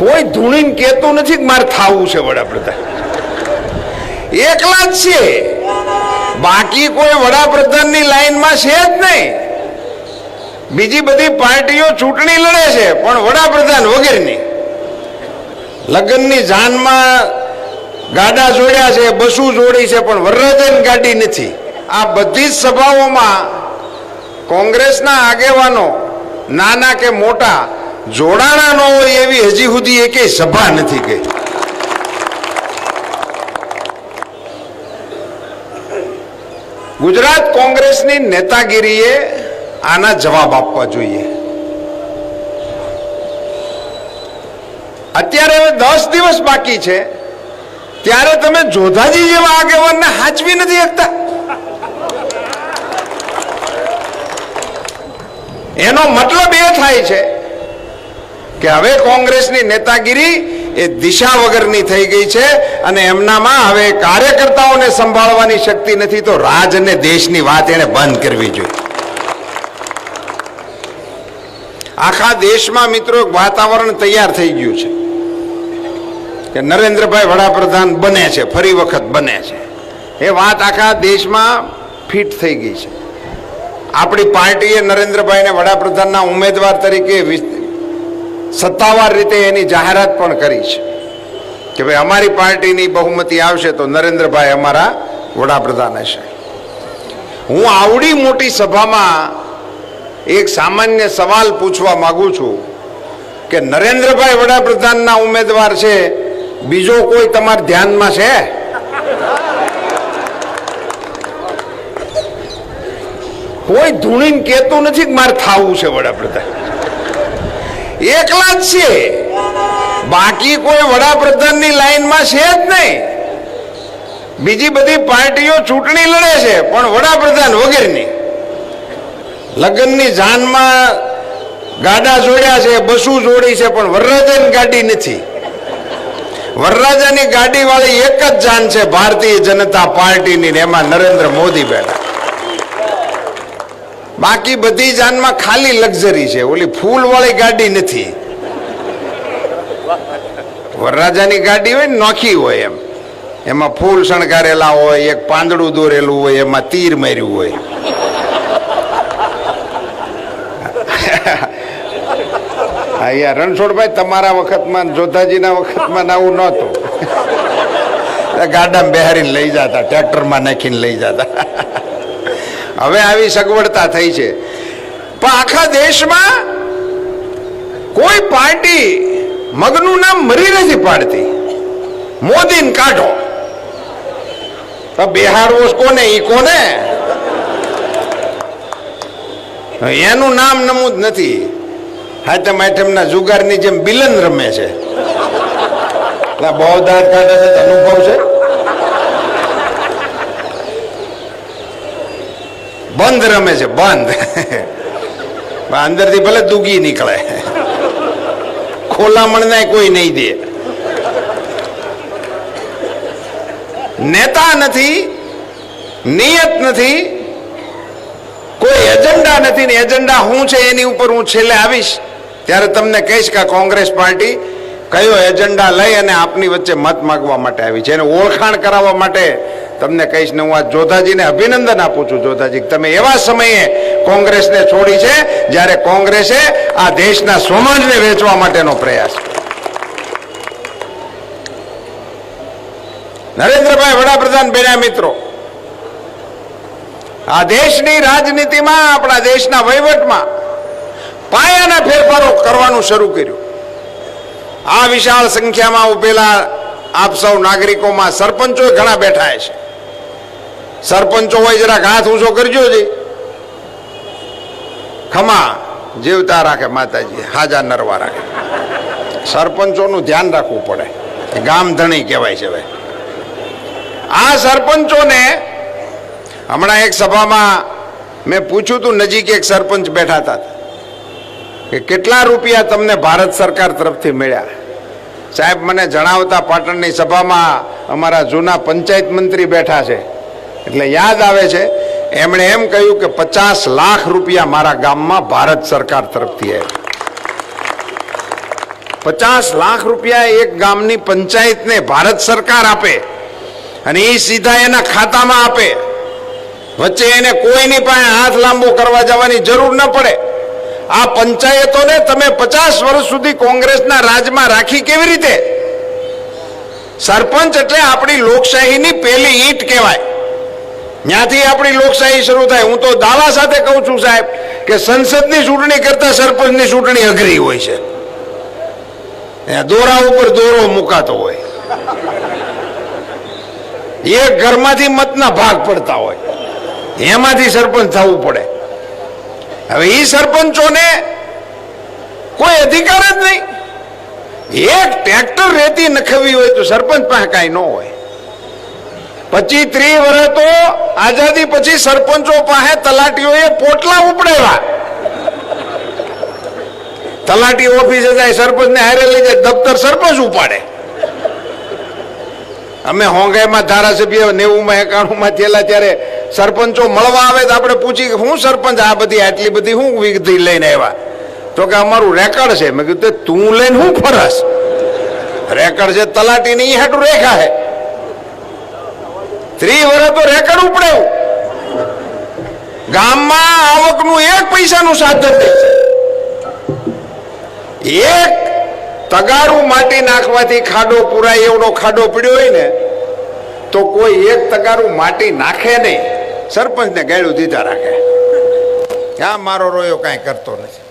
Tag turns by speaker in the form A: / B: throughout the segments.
A: કોઈ ધૂણીને કહેતું નથી કે મારે થાવું છે વડાપ્રધાન. એકલા જ છે. બાકી કોઈ વડાપ્રધાનની લાઈનમાં છે જ નહીં. બીજી બધી પાર્ટીઓ ચૂંટણી લડે છે, પણ વડાપ્રધાન વગેરેની. લગ્નની જાનમાં ગાડા જોડ્યા છે, બસુ જોડી છે, પણ વરરાજન ગાડી નથી. આ બધી જ સભાઓમાં કોંગ્રેસના આગેવાનો નાના કે મોટા જોડાણા ન હોય એવી હજી સુધી એકે સભા નથી ગઈ. ગુજરાત કોંગ્રેસની નેતાગીરીએ આના જવાબ આપવા જોઈએ. અત્યારે હવે દસ દિવસ બાકી છે. ત્યારે તમે જોધાજી જેવા આગેવાનને હાચવી નથી શકતા. એનો મતલબ એ થાય છે કે હવે કોંગ્રેસની નેતાગીરી એ દિશા વગરની થઈ ગઈ છે અને એમનામાં હવે કાર્યકર્તાઓને સંભાળવાની શક્તિ નથી તો રાજ અને દેશની વાત એને બંધ કરવી જોઈએ. આખા દેશમાં મિત્રો વાતાવરણ તૈયાર થઈ ગયું છે કે નરેન્દ્રભાઈ વડાપ્રધાન બને છે, ફરી વખત બને છે. એ વાત આખા દેશમાં ફિટ થઈ ગઈ છે. આપણી પાર્ટીએ નરેન્દ્રભાઈને વડાપ્રધાનના ઉમેદવાર તરીકે સત્તાવાર રીતે એની જાહેરાત પણ કરી છે કે ભાઈ અમારી પાર્ટીની બહુમતી આવશે તો નરેન્દ્રભાઈ અમારા વડાપ્રધાન હશે. હું આવડી મોટી સભામાં એક સામાન્ય સવાલ પૂછવા માગું છું કે નરેન્દ્રભાઈ વડાપ્રધાનના ઉમેદવાર છે, બીજો કોઈ તમારા ધ્યાનમાં છે? કોઈ ધૂણીને કહેતું નથી કે મારે થાવું છે વડાપ્રધાન. એકલા જ છે બાકી કોઈ વડાપ્રધાનની લાઈનમાં છે જ નહીં. બીજી બધી પાર્ટીઓ ચૂંટણી લડે છે, પણ વડાપ્રધાન વગેરેની. લગ્નની જાનમાં ગાડા જોડ્યા છે, બસુ જોડી છે, પણ વરરાજાની ગાડી નથી. વરરાજાની ગાડી વાળી એક જ જાન છે, ભારતીય જનતા પાર્ટીની એમાં નરેન્દ્ર મોદી બેઠા. બાકી બધી જાનમાં ખાલી લક્ઝરી છે. ઓલી ફૂલ વાળી ગાડી નથી. વરરાજાની ગાડી હોય નોખી હોય એમ. એમાં ફૂલ શણગારેલા હોય, એક પાંદડું દોરેલું હોય, એમાં તીર માર્યું હોય. યાર રણછોડભાઈ તમારા વખતમાં જોધાજીના વખતમાં આવું નહોતું. ગાડામાં બેહારીને લઈ જતા, ટ્રેક્ટરમાં નાખીને લઈ જતા. હવે આવી સગવડતા થઈ છે. પણ આખા દેશમાં કોઈ પાર્ટી મગનું નામ મરી નથી પાડતી. મોદીને કાઢો. તો બિહારવો કોને, ઈ કોને? એનું નામ નમૂદ નથી. હાથમ આઠમના જુગારની જેમ બિલન રમે છે. બહુ દાંત કાઢે છે, અનુભવ છે. બંધ રમે છે, બંધ. અંદરથી ભલે દુગી નીકળે. ખોલામણ કોઈ નહીં દે. નેતા નથી, નિયત નથી, કોઈ એજન્ડા નથી ને એજન્ડા હું છે એની ઉપર હું છેલ્લે આવીશ. ત્યારે તમને કહીશ કે કોંગ્રેસ પાર્ટી કયો એજન્ડા લઈ અને આપની વચ્ચે મત માગવા માટે આવી છે. એને ઓળખાણ કરાવવા માટે તમને કહીશ ને હું આ જોધાજીને અભિનંદન આપું છું, જોધાજી. તમે એવા સમયે કોંગ્રેસને છોડી છે, જ્યારે કોંગ્રેસે આ દેશના સમાજને વેચવા માટેનો પ્રયાસ નરેન્દ્રભાઈ વડાપ્રધાન બેના મિત્રો, આ દેશની રાજનીતિમાં, આપણા દેશના વહીવટમાં પાયાના ફેરફારો કરવાનું શરૂ કર્યું. આ વિશાળ સંખ્યામાં ઉભેલા આપ સૌ નાગરિકોમાં સરપંચો ઘણા બેઠા છે. સરપંચો હોય જરાક હાથ ઊંચો કરજો જી. ખમા, જીવતા રાખે માતાજી, હાજા નરવા રાખે. સરપંચોનું ધ્યાન રાખવું પડે. ગામ ધણી કહેવાય છે ભાઈ આ સરપંચોને હમણાં એક સભામાં મેં પૂછ્યું તું નજીક એક સરપંચ બેઠા હતા. કે કેટલા રૂપિયા તમને ભારત સરકાર તરફથી મળ્યા? સાહેબ, મને જણાવતા પાટણની સભામાં અમારા જૂના પંચાયત મંત્રી બેઠા છે. એટલે યાદ આવે છે, એમણે એમ કહ્યું કે પચાસ લાખ રૂપિયા મારા ગામમાં ભારત સરકાર તરફથી આવ્યા પચાસ લાખ રૂપિયા એક ગામની પંચાયતને ભારત સરકાર આપે અને એ સીધા એના ખાતામાં આપે. વચ્ચે એને કોઈની પાસે હાથ લાંબો કરવા જવાની જરૂર ન પડે. આ પંચાયતોને તમે પચાસ વર્ષ સુધી કોંગ્રેસના રાજમાં રાખી કેવી રીતે? સરપંચ એટલે આપણી લોકશાહીની પહેલી ઈંટ કહેવાય. ત્યાંથી આપણી લોકશાહી શરૂ થાય. હું તો દાવા સાથે કહું છું સાહેબ કે સંસદની ચૂંટણી કરતા સરપંચની ચૂંટણી અઘરી હોય છે. દોરા ઉપર દોરો મુકાતો હોય. એક ઘરમાંથી મતના ભાગ પડતા હોય. એમાંથી સરપંચ થવું પડે. હવે એ સરપંચોને કોઈ અધિકાર જ નહીં. એક ટ્રેક્ટર રેતી નખવી હોય તો સરપંચ પાસે કાંઈ ન હોય. પચીસ ત્રી વર્ષ તો આઝાદી પછી સરપંચો પાસે તલાટીઓએ પોટલા ઉપડેલા તલાટી ઓફિસે જાય, સરપંચને હારે લઈ જાય, દફતર સરપંચ ઉપાડે. અમે હોંગાઈમાં ધારાસભ્ય નેવુંમાં એકાણુંમાં થયેલા ત્યારે સરપંચો મળવા આવે તો આપણે પૂછી હું સરપંચ, આ બધી, આટલી બધી હું વિગતિ લઈને આવ્યા? તો કે અમારું રેકર્ડ છે. મેં કીધું, તે લઈને હું ફરસ? રેકર્ડ છે તલાટી ની હેઠું રેખા હે ત્રીસ વર્ષ તો રેકર્ડ ઉપડ્યું. ગામમાં આવકનું એક પૈસાનું સાધન નહીં એક તગારું માટી નાખવાથી ખાડો પુરાય એવડો ખાડો પીડ્યો હોય ને, તો કોઈ એક તગારું માટી નાખે નહીં. સરપંચને ગાયડું દીધા રાખે. આ મારો રોયો કાંઈ કરતો નથી.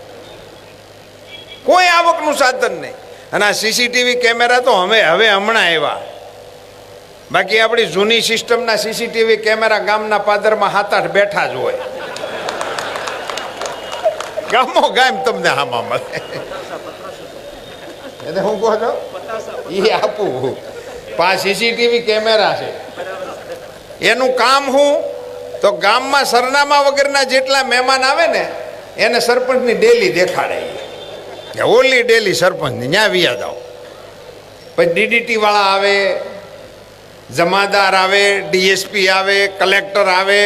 A: કોઈ આવકનું સાધન નહીં. અને આ સીસીટીવી કેમેરા તો હવે હવે હમણાં આવ્યા. બાકી આપણી જૂની સિસ્ટમના સીસીટીવી કેમેરા ગામના પાદરમાં હાથ બેઠા જ હોય. ગામો ગામ તમને હામાં મળે. એને હું કહો છો? એ આપું પા સીસીટીવી કેમેરા છે. એનું કામ હું? તો ગામમાં સરનામા વગરના જેટલા મહેમાન આવે ને, એને સરપંચની ડેલી દેખાડે કે ઓલી ડેલી સરપંચની, ન્યા વિયા જાઓ પછી ડીડીટી વાળા આવે જમાદાર આવે ડીએસપી આવે કલેક્ટર આવે.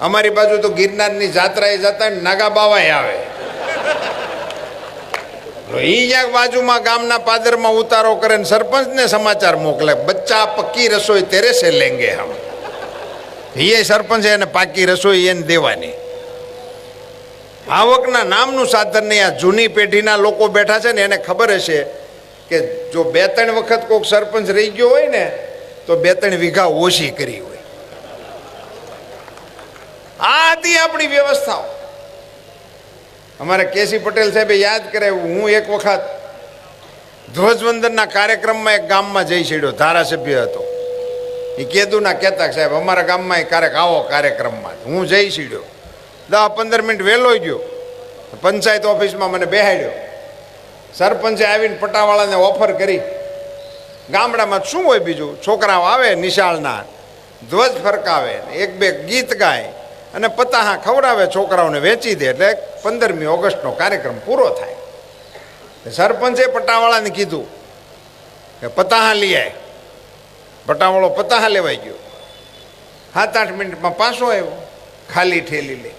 A: અમારી બાજુ તો ગિરનારની જાત્રાએ જતા નાગા બાવાય આવે. એ જ્યાં બાજુમાં ગામના પાદરમાં ઉતારો કરે ને સરપંચને સમાચાર મોકલે, બચ્ચા, પક્કી રસોઈ તેરે સે લેંગે હમ. એ સરપંચ એને પાકી રસોઈ એને દેવાની. આવકના નામનું સાધન નહીં, આ જૂની પેઢીના લોકો બેઠા છે ને એને ખબર હશે કે જો બે ત્રણ વખત કોઈક સરપંચ રહી ગયો હોય ને તો બે ત્રણ વીઘા ઓછી કરી હોય. આ હતી આપણી વ્યવસ્થાઓ. અમારે કેસી પટેલ સાહેબે યાદ કરે હું એક વખત ધ્વજવંદનના કાર્યક્રમમાં એક ગામમાં જઈ છેડ્યો ધારાસભ્ય હતો. એ કેદુના કહેતા સાહેબ, અમારા ગામમાં ક્યારેક આવો કાર્યક્રમમાં હું જઈ છીડ્યો દસ પંદર મિનિટ વહેલો ગયો. પંચાયત ઓફિસમાં મને બેહાડ્યો. સરપંચે આવીને પટાવાળાને ઓફર કરી. ગામડામાં શું હોય બીજું? છોકરાઓ આવે નિશાળના, ધ્વજ ફરકાવે, એક બે ગીત ગાય અને પતાહા ખવડાવે, છોકરાઓને વેચી દે. એટલે પંદરમી ઓગસ્ટનો કાર્યક્રમ પૂરો થાય. સરપંચે પટાવાળાને કીધું કે પતાહા લઈ આય પટાવાળો પતાહા લેવાઈ ગયો. સાત આઠ મિનિટમાં પાછો આવ્યો, ખાલી ઠેલી લે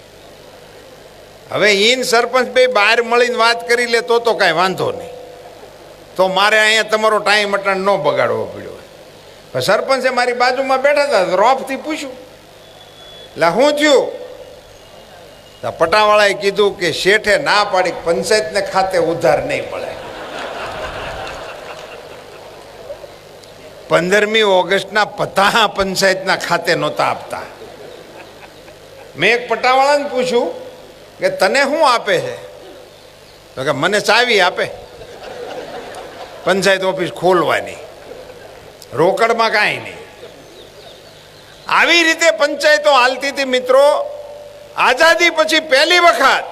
A: હવે ઈન સરપંચ બે બહાર મળીને વાત કરી લે તો તો કાંઈ વાંધો નહીં. તો મારે અહીંયા તમારો ટાઈમ અટણ ન બગાડવો પડ્યો સરપંચે મારી બાજુમાં બેઠા હતા રોફથી પૂછ્યું. એટલે શું થયું? પટાવાળાએ કીધું કે શેઠે ના પાડી પંચાયતને ખાતે ઉધાર નહીં મળે. પંદરમી ઓગસ્ટના પતાહા પંચાયતના ખાતે નહોતા આપતા. મેં એક પટાવાળાને પૂછ્યું કે તને શું આપે છે? તો કે મને ચાવી આપે. પંચાયત ઓફિસ ખોલવાની. રોકડમાં કાંઈ નહીં. આવી રીતે પંચાયતો હાલતી હતી મિત્રો, આઝાદી પછી પહેલી વખત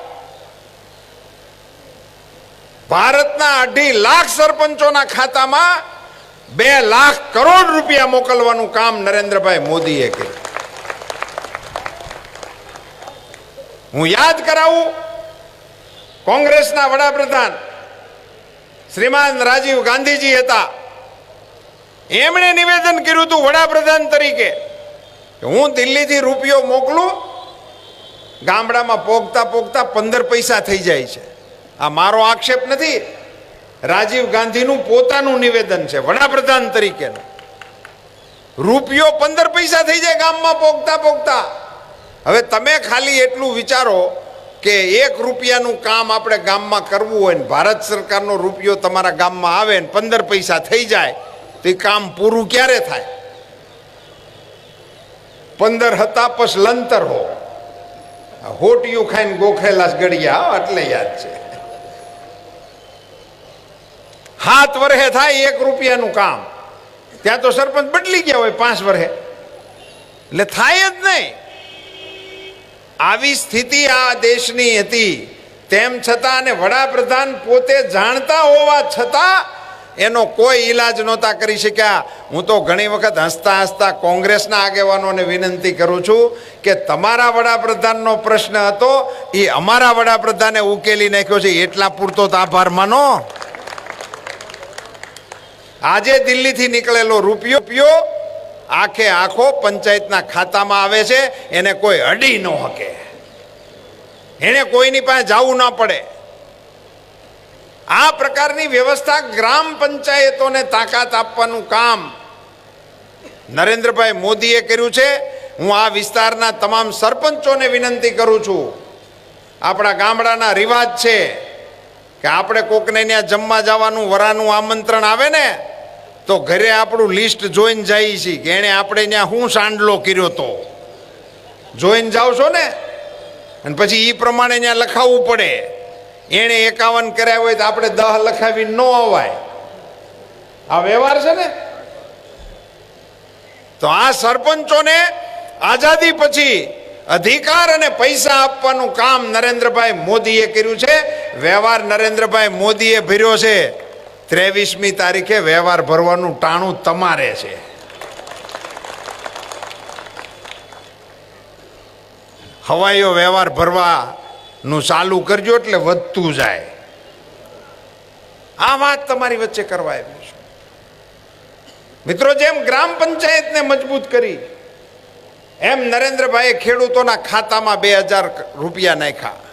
A: ભારતના અઢી લાખ સરપંચોના ખાતામાં બે લાખ કરોડ રૂપિયા મોકલવાનું કામ નરેન્દ્રભાઈ મોદીએ કર્યું. હું યાદ કરાવું, કોંગ્રેસના વડાપ્રધાન શ્રીમાન રાજીવ ગાંધીજી હતા. એમણે નિવેદન કર્યું હતું વડાપ્રધાન તરીકે હું દિલ્હીથી રૂપિયો મોકલું, ગામડામાં પોગતા પોગતા પંદર પૈસા થઈ જાય છે. આ મારો આક્ષેપ નથી. રાજીવ ગાંધીનું પોતાનું નિવેદન છે, વડાપ્રધાન તરીકેનું. રૂપિયો પંદર પૈસા થઈ જાય ગામમાં પોગતા પોગતા. હવે તમે ખાલી એટલું વિચારો કે એક રૂપિયાનું કામ આપણે ગામમાં કરવું હોય ને ભારત સરકારનો રૂપિયો તમારા ગામમાં આવે ને પંદર પૈસા થઈ જાય, તો એ કામ પૂરું ક્યારે થાય? પંદર હતા પસ લંતર હો. હોટિયું ખાઈને ગોખેલા ગળિયા એટલે યાદ છે. હાથ વર્ષે થાય એક રૂપિયાનું કામ. ત્યાં તો સરપંચ બદલી ગયા હોય પાંચ વર્ષે એટલે થાય જ નહીં. આવી સ્થિતિ આ દેશની હતી. તેમ છતાં અને વડાપ્રધાન પોતે જાણતા હોવા છતાં એનો કોઈ ઈલાજ નહોતા કરી શક્યા. હું તો ઘણી વખત હસતા હસતા કોંગ્રેસના આગેવાનોને વિનંતી કરું છું કે તમારા વડાપ્રધાનનો પ્રશ્ન હતો એ અમારા વડાપ્રધાને ઉકેલી નાખ્યો છે. એટલા પૂરતો તો આભાર માનો. આજે દિલ્હીથી નીકળેલો રૂપિયો આખે આખો પંચાયતના ખાતામાં આવે છે, એને કોઈ અડી ન શકે એને કોઈની પાસે જવું ન પડે. આ પ્રકારની વ્યવસ્થા ગ્રામ પંચાયતોને તાકાત આપવાનું કામ નરેન્દ્રભાઈ મોદીએ કર્યું છે. હું આ વિસ્તારના તમામ સરપંચોને વિનંતી કરું છું. આપણા ગામડાના રિવાજ છે કે આપણે કોકને ત્યાં જમવા જવાનું, વરાનું આમંત્રણ આવે ને તો ઘરે આપણું લિસ્ટ જોઈને જઈએ છીએ કે એણે આપણે ત્યાં શું સાંડલો કર્યો તો. જોઈને જાઓ છો ને? અને પછી એ પ્રમાણે ત્યાં લખાવવું પડે. એણે એકાવન કર્યા હોય તો આપણે દહ લખાવી ન અવાય. આ વ્યવહાર છે ને? તો આ સરપંચોને આઝાદી પછી અધિકાર અને પૈસા આપવાનું કામ નરેન્દ્રભાઈ મોદીએ કર્યું છે. વ્યવહાર નરેન્દ્રભાઈ મોદીએ ભર્યો છે. ત્રેવીસમી તારીખે વ્યવહાર ભરવાનું ટાણું તમારે છે. હવાઈઓ વ્યવહાર ભરવાનું ચાલુ કરજો એટલે વધતું જાય. આ વાત તમારી વચ્ચે કરવા આવ્યું છું. મિત્રો, જેમ ગ્રામ પંચાયતને મજબૂત કરી, એમ નરેન્દ્રભાઈએ ખેડૂતોના ખાતામાં બે હજાર રૂપિયા નાખ્યા.